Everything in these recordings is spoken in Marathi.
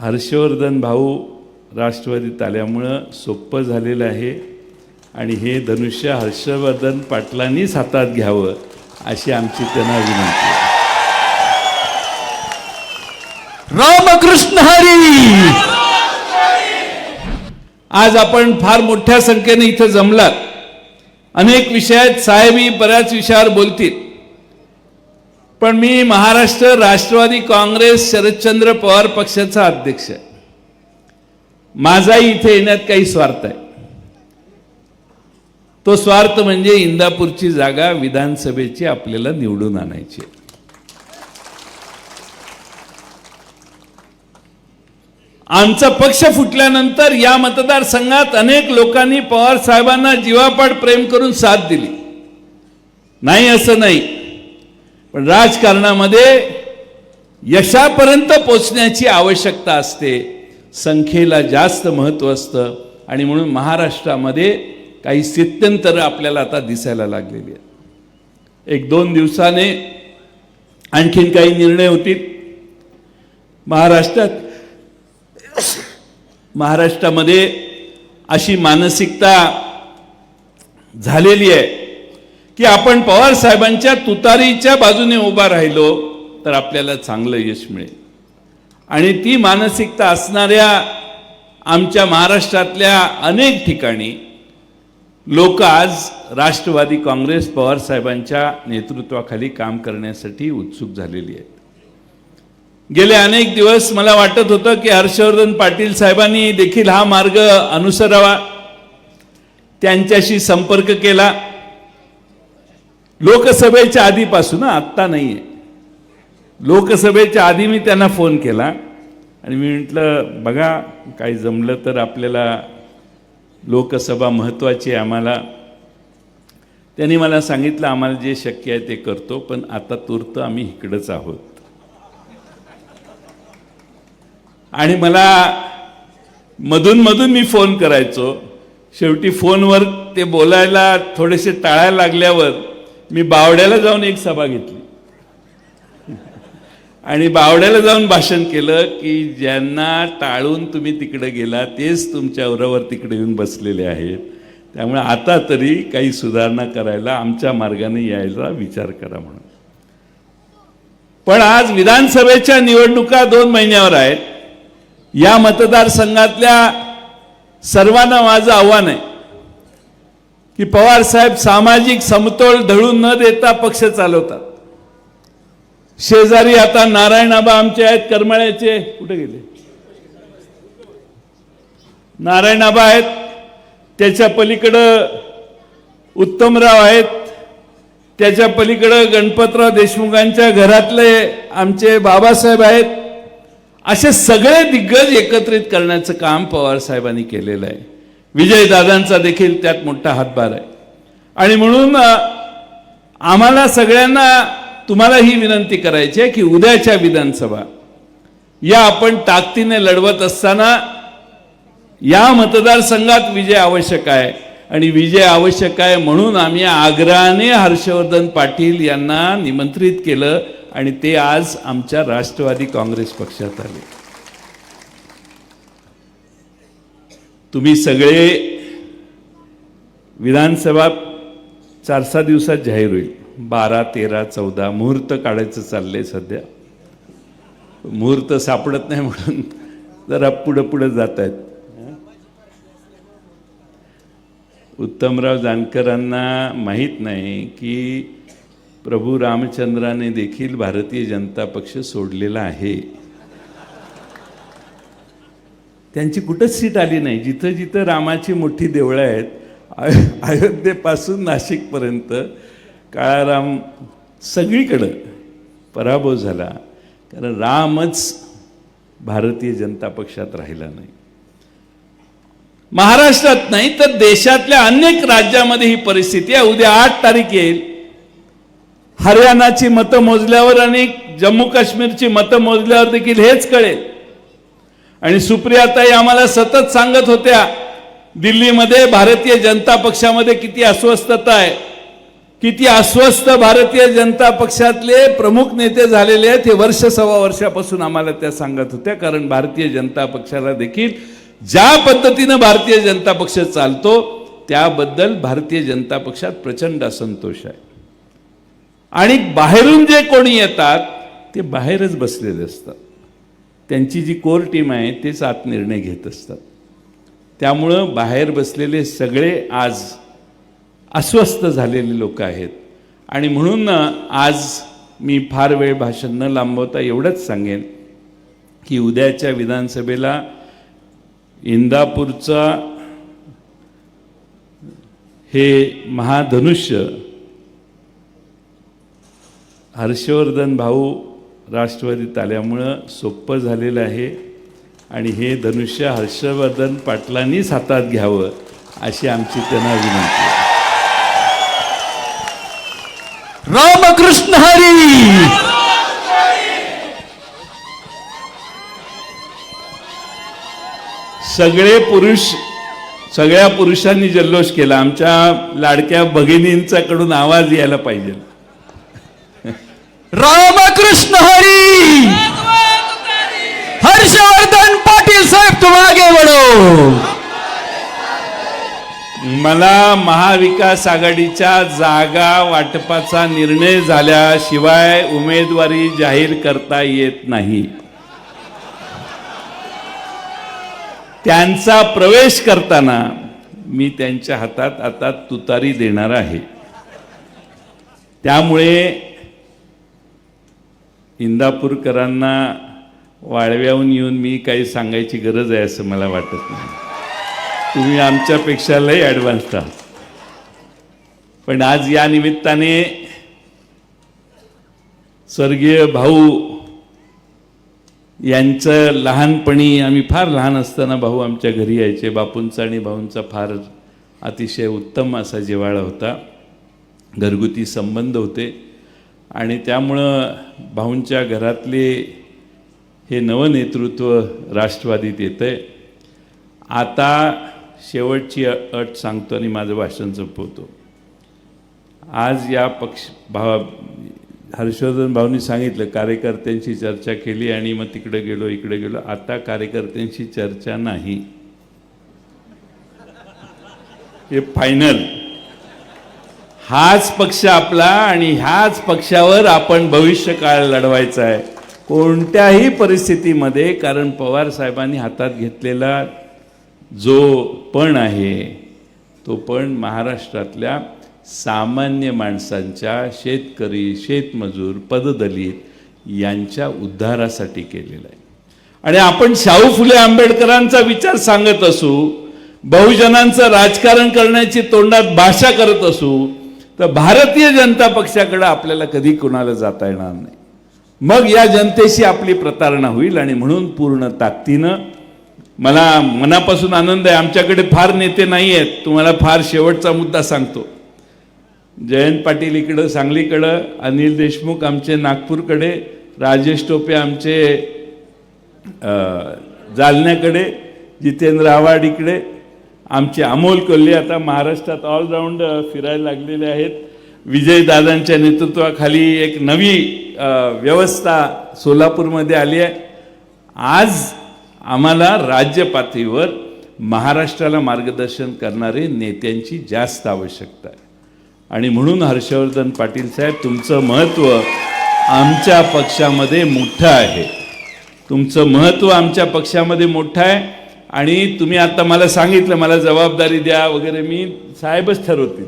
हर्षवर्धन भाऊ राष्ट्रवादीत आल्यामुळं सोपं झालेलं आहे. आणि हे धनुष्य हर्षवर्धन पाटलांनीच हातात घ्यावं अशी आमची त्यांना विनंती रामकृष्ण हरी! आज आपण फार मोठ्या संख्येने इथं जमलात. अनेक विषयात साहेबी बऱ्याच विषयावर बोलतील. पण मी महाराष्ट्र राष्ट्रवादी काँग्रेस शरदचंद्र पवार पक्षाचा अध्यक्ष आहे. माझाही इथे येण्यात काही स्वार्थ आहे. तो स्वार्थ म्हणजे इंदापूरची जागा विधानसभेची आपल्याला निवडून आणायची आमचा पक्ष फुटल्यानंतर या मतदारसंघात अनेक लोकांनी पवार साहेबांना जीवापाड प्रेम करून साथ दिली. नाही असं नाही. पण राजकारणामध्ये यशापर्यंत पोचण्याची आवश्यकता असते. संख्येला जास्त महत्त्व असतं आणि म्हणून महाराष्ट्रामध्ये काही स्थित्यंतरं आपल्याला आता दिसायला लागलेली आहेत. एक दोन दिवसाने आणखीन काही निर्णय होतील. महाराष्ट्रात महाराष्ट्रामध्ये अशी मानसिकता झालेली आहे. की आपण पवार साहेबांच्या तुतारीच्या बाजूने उभा राहिलो तर आपल्याला चांगलं यश मिळेल. आणि ती मानसिकता असणाऱ्या आमच्या महाराष्ट्रातल्या अनेक ठिकाणी लोक आज राष्ट्रवादी काँग्रेस पवार साहेबांच्या नेतृत्वाखाली काम करण्यासाठी उत्सुक झालेली आहेत. गेले अनेक दिवस मला वाटत होतं की हर्षवर्धन पाटील साहेबांनी देखील हा मार्ग अनुसरावा त्यांच्याशी संपर्क केला. लोकसभेच्या आधीपासून आत्ता नाही आहे लोकसभेच्या आधी मी त्यांना फोन केला आणि मी म्हटलं बघा काही जमलं तर आपल्याला लोकसभा महत्त्वाची आहे आम्हाला. त्यांनी मला सांगितलं आम्हाला जे शक्य आहे ते करतो पण आता तूर्त आम्ही इकडंच आहोत. आणि मला मधून मधून मी फोन करायचो. शेवटी फोनवर ते बोलायला थोडेसे टाळायला लागल्यावर मी बावड्याला जाऊन एक सभा घेतली. आणि बावड्याला जाऊन भाषण केलं की ज्यांना टाळून तुम्ही तिकडे गेला तेच तुमच्या उरावर तिकडे येऊन बसलेले आहेत. त्यामुळे आता तरी काही सुधारणा करायला आमच्या मार्गाने यायला विचार करा म्हणून. पण आज विधानसभेच्या निवडणुका दोन महिन्यावर आहेत. या मतदारसंघातल्या सर्वांना माझं आव्हान आहे. की पवार साहेब सामाजिक समतोल ढळून न देता पक्ष चालवतात. शेजारी आता नारायणाबा आमचे आहेत करमाळ्याचे. कुठे गेले? नारायणाबा आहेत त्याच्या पलीकडं उत्तमराव आहेत त्याच्या पलीकडं गणपतराव देशमुखांच्या घरातले आमचे बाबासाहेब आहेत. असे सगळे दिग्गज एकत्रित करण्याचं काम पवार साहेबांनी केलेलं आहे. विजयदादांचा देखील त्यात मोठा हातभार आहे. आणि म्हणून आम्हाला सगळ्यांना तुम्हाला ही विनंती करायची आहे की उद्याच्या विधानसभा या आपण ताकदीने लढवत असताना या मतदारसंघात विजय आवश्यक आहे. आणि विजय आवश्यक आहे म्हणून आम्ही आग्रहाने हर्षवर्धन पाटील यांना निमंत्रित केलं आणि ते आज आमच्या राष्ट्रवादी काँग्रेस पक्षात आले. तुम्ही सगळे विधानसभा चार सहा दिवसात जाहीर होईल. बारा तेरा चौदा मुहूर्त काढायचं चाललंय सध्या. मुहूर्त सापडत नाही म्हणून जरा पुढं पुढं जात आहेत उत्तमराव जानकरांना माहीत नाही की प्रभू रामचंद्राने देखील भारतीय जनता पक्ष सोडलेला आहे. त्यांची कुठंच सीट आली नाही. जिथं जिथं रामाची मोठी देवळं आहेत अयोध्येपासून नाशिकपर्यंत काळाराम सगळीकडं पराभव झाला. कारण रामच भारतीय जनता पक्षात राहिला नाही. महाराष्ट्रात नाही तर देशातल्या अनेक राज्यामध्ये ही परिस्थिती आहे. उद्या आठ तारीख येईल. हरियाणाची मतं मोजल्यावर आणि जम्मू काश्मीरची मतं मोजल्यावर देखील हेच कळेल. आणि सुप्रियाताई आम्हाला सतत सांगत होत्या दिल्लीमध्ये भारतीय जनता पक्षामध्ये किती अस्वस्थता आहे. किती अस्वस्थ भारतीय जनता पक्षातले प्रमुख नेते झालेले आहेत हे वर्ष सव्वा वर्षापासून आम्हाला त्या सांगत होत्या कारण भारतीय जनता पक्षाला देखील ज्या पद्धतीनं भारतीय जनता पक्ष चालतो त्याबद्दल भारतीय जनता पक्षात प्रचंड असंतोष आहे. आणि बाहेरून जे कोणी येतात ते बाहेरच बसलेले असतात. त्यांची जी कोर टीम आहे तेच आत निर्णय घेत असतात. त्यामुळं बाहेर बसलेले सगळे आज अस्वस्थ झालेले लोक आहेत. आणि म्हणून आज मी फार वेळ भाषण न लांबवता एवढंच सांगेन की उद्याच्या विधानसभेला इंदापूरचा हे महाधनुष्य हर्षवर्धन भाऊ राष्ट्रवादीत आल्यामुळं सोपं झालेलं आहे. आणि हे धनुष्य हर्षवर्धन पाटलांनीच हातात घ्यावं अशी आमची त्यांना विनंती रामकृष्ण हरी! सगळे पुरुष सगळ्या पुरुषांनी जल्लोष केला. आमच्या लाडक्या भगिनींच्याकडून आवाज यायला पाहिजे. रामकृष्ण हरी! हर्षवर्धन पाटील साहेब तुम वडो मला महाविकास आघाडीच्या जागा वाटपाचा निर्णय झाल्याशिवाय उमेदवारी जाहीर करता येत नाही. त्यांचा प्रवेश करताना मी त्यांच्या हातात आता तुतारी देणार आहे. त्यामुळे इंदापूरकरांना वाळव्याहून येऊन मी काही सांगायची गरज आहे असं मला वाटत नाही. तुम्ही आमच्यापेक्षा लय ॲडव्हान्स आहात. पण आज या निमित्ताने स्वर्गीय भाऊ यांचं लहानपणी आम्ही फार लहान असताना भाऊ आमच्या घरी यायचे. बापूंचा आणि भाऊंचा फार अतिशय उत्तम असा जिव्हाळा होता. घरगुती संबंध होते. आणि त्यामुळं भाऊंच्या घरातले हे नवनेतृत्व राष्ट्रवादीत येतं आहे आता शेवटची अट सांगतो आणि माझं भाषण संपवतो. आज या पक्ष भाव हर्षवर्धन भाऊनी सांगितलं कार्यकर्त्यांशी चर्चा केली आणि मग तिकडे गेलो इकडे गेलो. आता कार्यकर्त्यांशी चर्चा नाही. हे फायनल हाच पक्ष आपला आणि ह्याच पक्षावर आपण भविष्य काळ लढवायचा आहे. कोणत्याही परिस्थितीमध्ये कारण पवार साहेबांनी हातात घेतलेला जो पण आहे तो पण महाराष्ट्रातल्या सामान्य माणसांच्या शेतकरी शेतमजूर पददलित यांच्या उद्धारासाठी केलेला आहे. आणि आपण शाहू फुले आंबेडकरांचा विचार सांगत असू बहुजनांचं राजकारण करण्याची तोंडात भाषा करत असू तर भारतीय जनता पक्षाकडं आपल्याला कधी कुणाला जाता येणार नाही. मग या जनतेशी आपली प्रतारणा होईल आणि म्हणून पूर्ण ताकदीनं मला मनापासून आनंद आहे. आमच्याकडे फार नेते नाही आहेत. तुम्हाला फार शेवटचा मुद्दा सांगतो. जयंत पाटील इकडं सांगलीकडं अनिल देशमुख आमचे नागपूरकडे राजेश टोपे आमचे जालन्याकडे जितेंद्र आव्हाड इकडे आमचे अमोल कोल्हे आता महाराष्ट्रात ऑलराऊंड फिरायला लागलेले आहेत. विजयदादांच्या नेतृत्वाखाली एक नवी व्यवस्था सोलापूरमध्ये आली आहे. आज आम्हाला राज्य पातळीवर महाराष्ट्राला मार्गदर्शन करणारे नेत्यांची जास्त आवश्यकता आहे. आणि म्हणून हर्षवर्धन पाटील साहेब तुमचं महत्त्व आमच्या पक्षामध्ये मोठं आहे. तुमचं महत्त्व आमच्या पक्षामध्ये मोठं आहे. आणि तुम्ही आता मला सांगितलं मला जबाबदारी द्या वगैरे मी साहेबच ठरवतील.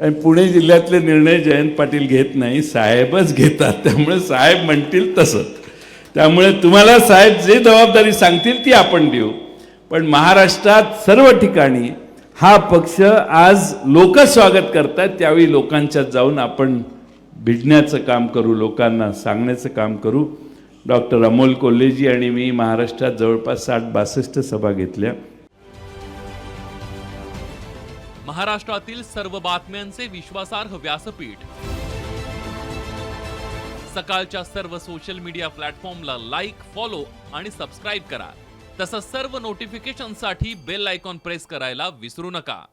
आणि पुणे जिल्ह्यातले निर्णय जयंत पाटील घेत नाही साहेबच घेतात. त्यामुळे साहेब म्हणतील तसं त्यामुळे तुम्हाला साहेब जे जबाबदारी सांगतील ती आपण देऊ. पण महाराष्ट्रात सर्व ठिकाणी हा पक्ष आज लोक स्वागत करतात त्यावेळी लोकांच्यात जाऊन आपण भिडण्याचं काम करू लोकांना सांगण्याचं काम करू. डॉक्टर अमोल कोल्हेजी आणि मी महाराष्ट्रात जवळपास साठ बासष्ट सभा घेतल्या. महाराष्ट्रातील सर्व बातम्यांचे विश्वासार्ह व्यासपीठ. सकाळच्या सर्व सोशल मीडिया प्लॅटफॉर्मला लाईक फॉलो आणि सबस्क्राईब करा. तसंच सर्व नोटिफिकेशनसाठी बेल आयकॉन प्रेस करायला विसरू नका.